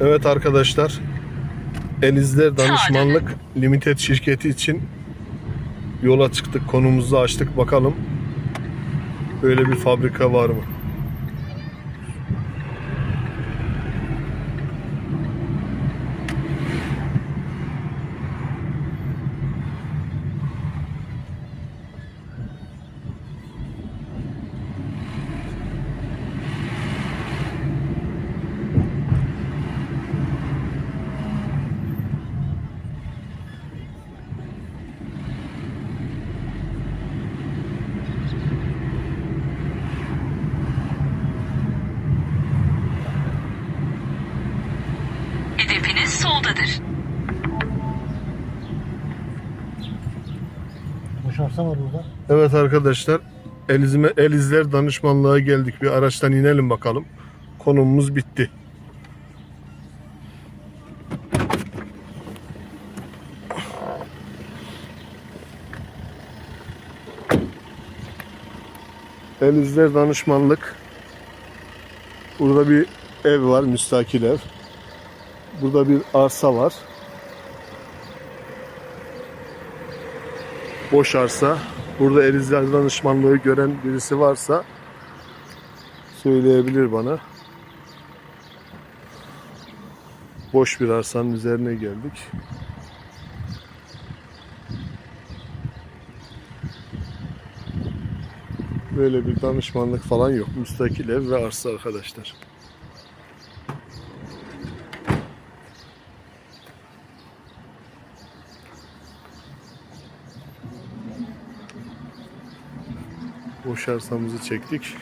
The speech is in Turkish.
Evet arkadaşlar. Elizler Danışmanlık Limited şirketi için yola çıktık. Konumuzu açtık. Bakalım böyle bir fabrika var mı? Soldadır. Boş arsa var burada. Evet arkadaşlar. Elizme, Elizler Danışmanlığa geldik. Bir araçtan inelim bakalım. Konumuz bitti. Elizler Danışmanlık. Burada bir ev var, müstakil ev. Burada bir arsa var. boş arsa. Burada Elizler danışmanlığı gören birisi varsa söyleyebilir bana. Boş bir arsanın üzerine geldik. Böyle bir danışmanlık falan yok. Müstakil ev ve arsa arkadaşlar. Boş arsamızı çektik.